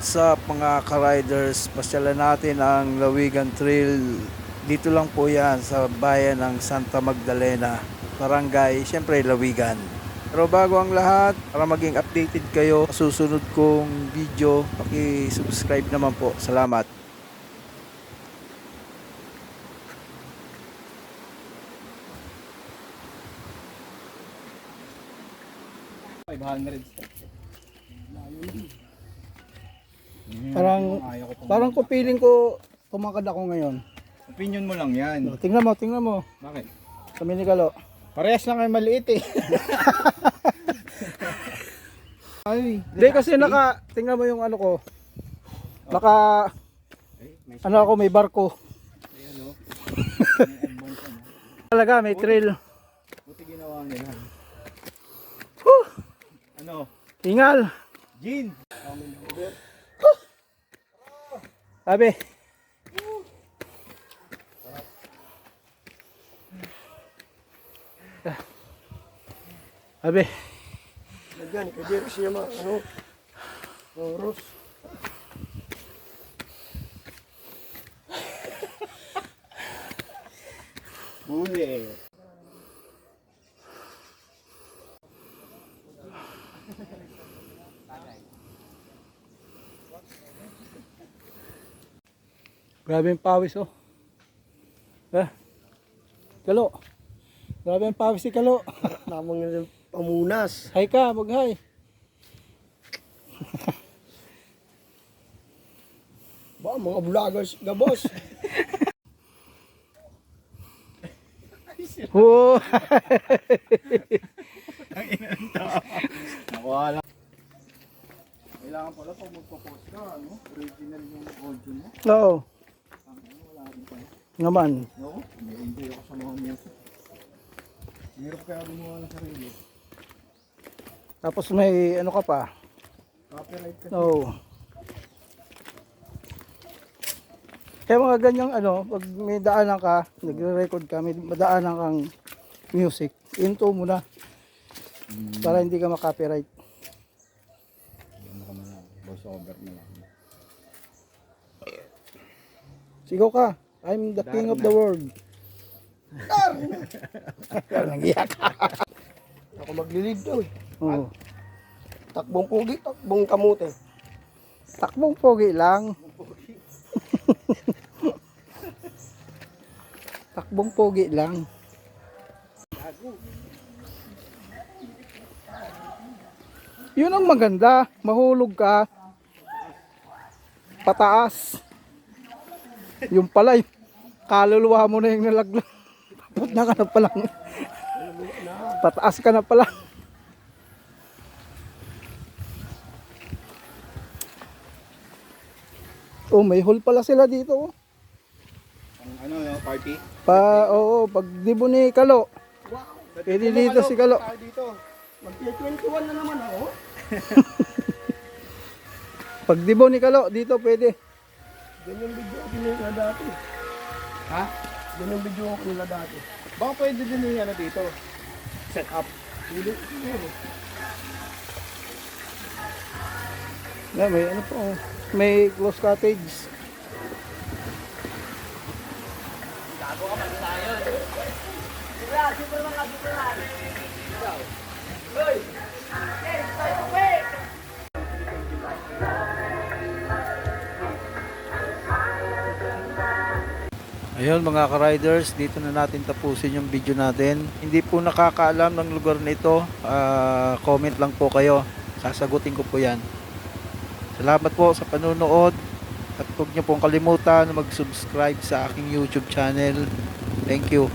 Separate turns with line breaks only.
What's up mga ka-riders? Pasyalan natin ang Lawigan Trail. Dito lang po yan sa bayan ng Santa Magdalena, Barangay, syempre Lawigan. Pero bago ang lahat, para maging updated kayo susunod kong video, paki-subscribe naman po. Salamat.
Parang, parang ko feeling ko tumakad ako ngayon.
Opinion mo lang yan.
No, tingnan mo, tingnan mo.
Bakit?
Kami ni Kalo.
Parehas lang kayo maliit eh. Ay,
Hindi kasi naka, tingnan mo yung ano ko. Naka, ano ako, may barko. Talaga, may trail.
Buti ginawa nila. Ano?
Tingal.
Gin!
Abi. Abi.
Nagyan, kadir siya ma, ano, oros.
Uli eh.
Grabe yung pawis oh. Eh. Kalo. Grabe yung pawis si Kalo.
Namang yung pamunas.
Hi ka, mag-hi.
Ba, mga vloggers, gabos.
Oo.
Nakuha lang. Kailangan pala pag magpo-post ka, ano? Original yung audio mo.
Oo. Naman.
No? May-enjoy ako sa mga music. Hirap kaya gumawa ng sarili.
Tapos may ano ka pa.
Copyright kasi.
Oo. Kaya mga ganyang ano, pag may daanan ka, nagre-record ka, may madaanan kang music, into mo na. Para hindi ka makopyright.
Ano ka na, voice over na lang.
Sigaw ka. I'm the king of the world. Nangiyak.
Ako maglilid daw eh.
Oo.
Takbong pugi, takbong kamote.
Takbong pogi lang. Takbong pogi lang. Yun ang maganda. Mahulog ka. Pataas. Yung pala, yung kaluluwa mo na yung nalaglag. Tapos na ka na palang. Pataas ka na pala. Oh, may hole pala sila dito. oh.
Ano, no, party?
Pa, oo, pag dibo ni Kalo. Pwede dito si Kalo.
Dito.
Mag-21 na naman ako.
Pag dibo ni Kalo, dito pwede.
Ganyan video ako nila dati.
Ha?
Ganyan video ako nila dati.
Baka pwede din yung ano dito. Set up.
Hindi.
Na, may ano po, oh. may close cottage.
Ayun mga ka-riders, dito na natin tapusin yung video natin. Hindi po nakakaalam ng lugar nito, ah, comment lang po kayo. Sasagutin ko po yan. Salamat po sa panunood at huwag niyo pong kalimutan mag-subscribe sa aking YouTube channel. Thank you.